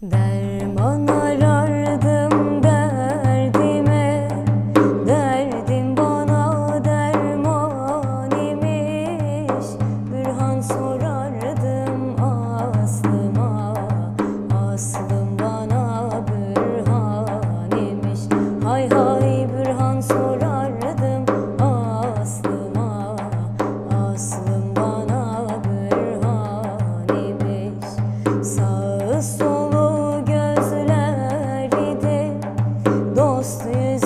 날 먼. пусти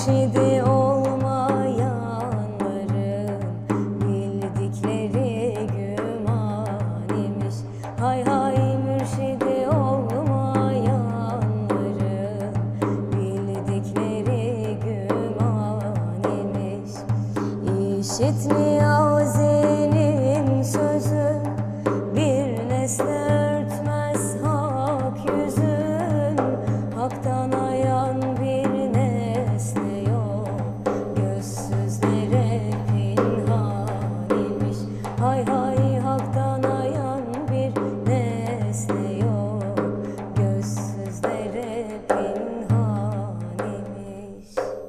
mürşidi olmayanların bildikleri güman imiş. Hay hay mürşidi olmayanların bildikleri güman imiş.